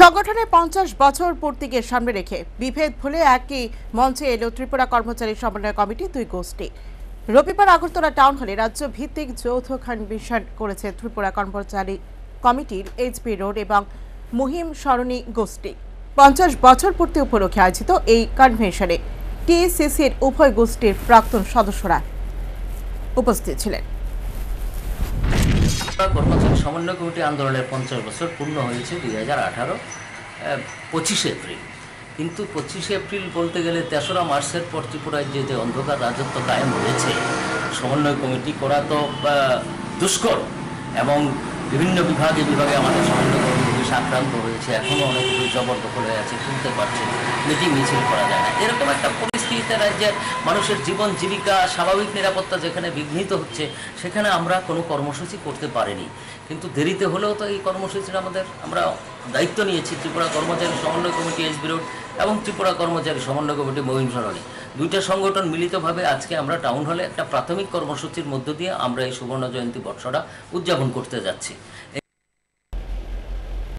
সংগঠনের পঞ্চাশ বছর পূর্তিকে সামনে রেখে বিভেদ ভুলে একই মঞ্চে এলো ত্রিপুরা কর্মচারী সমন্বয় কমিটি দুই গোষ্ঠী। রবিবার আগরতলা টাউন হলে রাজ্য ভিত্তিক যৌথ কনভেনশন করেছে ত্রিপুরা কর্মচারী কমিটির এইচপি রোড এবং মুহিম সরণী গোষ্ঠী। পঞ্চাশ বছর পূর্তি উপলক্ষে আয়োজিত এই কনভেনশনে টিএসসিসির উভয় গোষ্ঠীর প্রাক্তন সদস্যরা উপস্থিত ছিলেন। কর্মচারী সমন্বয় কমিটি আন্দোলনের পঞ্চাশ বছর পূর্ণ হয়েছে দুই হাজার আঠারো পঁচিশে এপ্রিল। কিন্তু পঁচিশে এপ্রিল বলতে গেলে তেসরা মার্চের পর ত্রিপুরায় যে যে অন্ধকার রাজত্ব কায়েম হয়েছে, সমন্বয় কমিটি করা তো দুষ্কর এবং বিভিন্ন বিভাগে বিভাগে আমাদের সমন্বয় কমিটি আক্রান্ত হয়েছে। এখনও অনেক কিছু জবরদখল হয়ে আছে শুনতে পারছে, মিটিং মিছিল করা যায় না। এরকম একটা পরিস্থিতিতে রাজ্যের মানুষের জীবন, জীবিকা, স্বাভাবিক নিরাপত্তা যেখানে বিঘ্নিত হচ্ছে, সেখানে আমরা কোনো কর্মসূচি করতে পারিনি। কিন্তু দেরিতে হলেও তো এই কর্মসূচিটা আমাদের, আমরা দায়িত্ব নিয়েছি ত্রিপুরা কর্মচারী সমন্বয় কমিটি, এস বিরোড এবং ত্রিপুরা কর্মচারী সমন্বয় কমিটি মহিম সরণি। দুইটা সংগঠন মিলিতভাবে আজকে আমরা টাউন হলে একটা প্রাথমিক কর্মসূচির মধ্য দিয়ে আমরা এই সুবর্ণ জয়ন্তী বর্ষটা উদযাপন করতে যাচ্ছি।